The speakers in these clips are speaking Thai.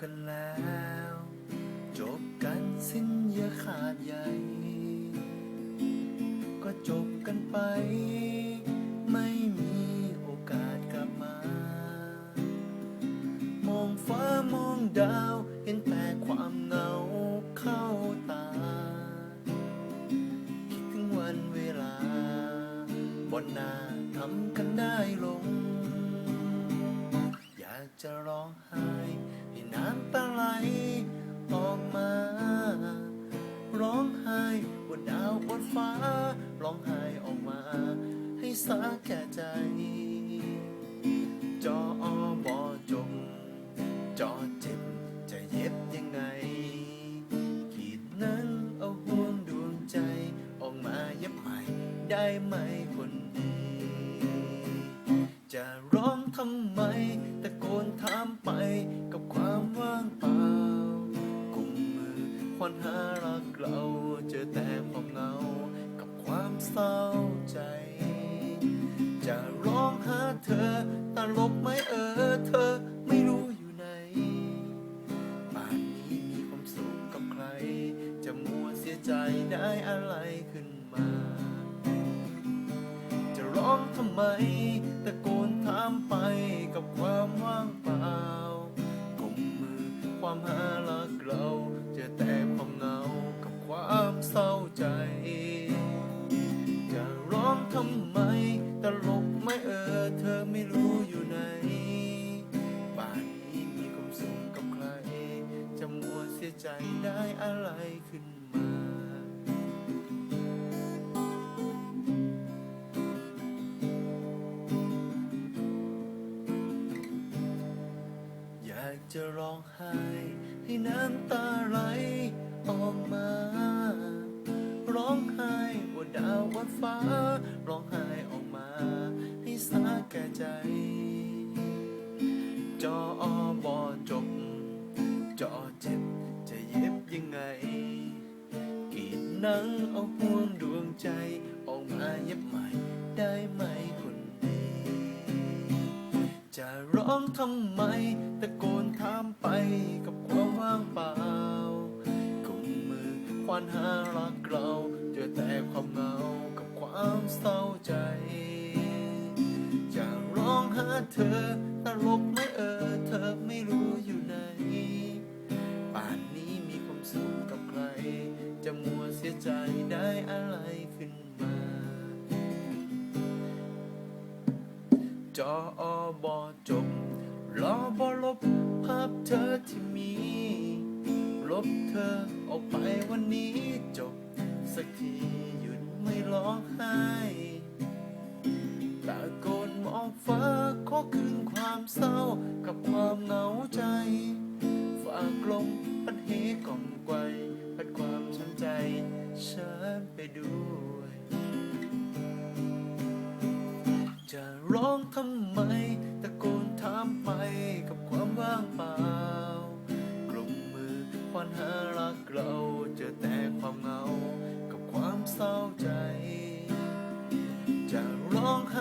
กันแล้ว จบกันสิ้นอย่าขาดใหญ่ ก็จบกันไป ไม่มีโอกาสกลับมา มองฟ้ามองดาวเห็นแต่ความเหงาเข้าตา คิดถึงวันเวลาบนหน้าทำกันได้ลง อยากจะร้องไห้ น้ำตาไหลออกมา ร้องไห้บนดาวบนฟ้า ร้องไห้ออกมา ให้สาแก่ใจ จออบอจง จอเจ็บจะเย็บยังไง ขีดนั้นเอาห่วงดวงใจ ออกมาเย็บใหม่ได้ไหมคนดีจะร้องทำไมตะโกนถามไป เศร้าใจ จะร้องหาเธอตลบไหมเออเธอไม่รู้อยู่ไหนป่านนี้มีความสุขกับใคร จะมัวเสียใจได้อะไรขึ้นมา จะร้องทำไมตะโกนถามไปกับความว่างเปล่ากลมมือความหารักเรา ขึ้นมา อยากจะร้องไห้ให้น้ำตาไหลออกมา ร้องไห้ว่าดาววัดฟ้า ร้องไห้ออกมา ให้สาแก่ใจจ หนังเอาห่วงดวงใจออกมาเย็บใหม่ได้ไหมคนดีจะร้องทำไมตะโกนถามไปกับความว่างเปล่ากุมมือควานหารักเราเจอแต่ความเหงา จออบอจบรอบอลบภาพเธอที่มี ลบเธอออกไปวันนี้จบ สักทีหยุดไม่ร้องไห้ตะโกนมองฟ้าขอคืนความเศร้ากับความเหงาใจ ฝากลมพัดเหกล่อมไกวพัดความช้ำใจฉันไปด้วยจะร้อง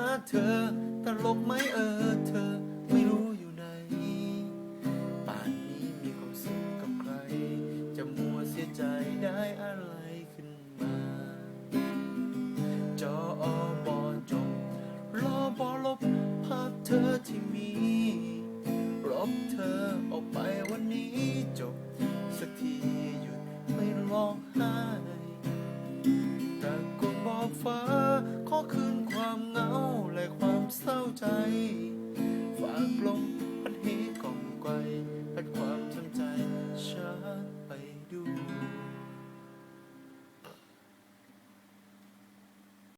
าเธอ ตลกไหมเออเธอ ไม่รู้อยู่ไหน ป่านนี้มีความสุขกับใคร จะมัวเสียใจได้อะไรขึ้นมาจออบอจบรอบอลบภาพเธอที่มีลบเธอออกไปวันนี้จบสักที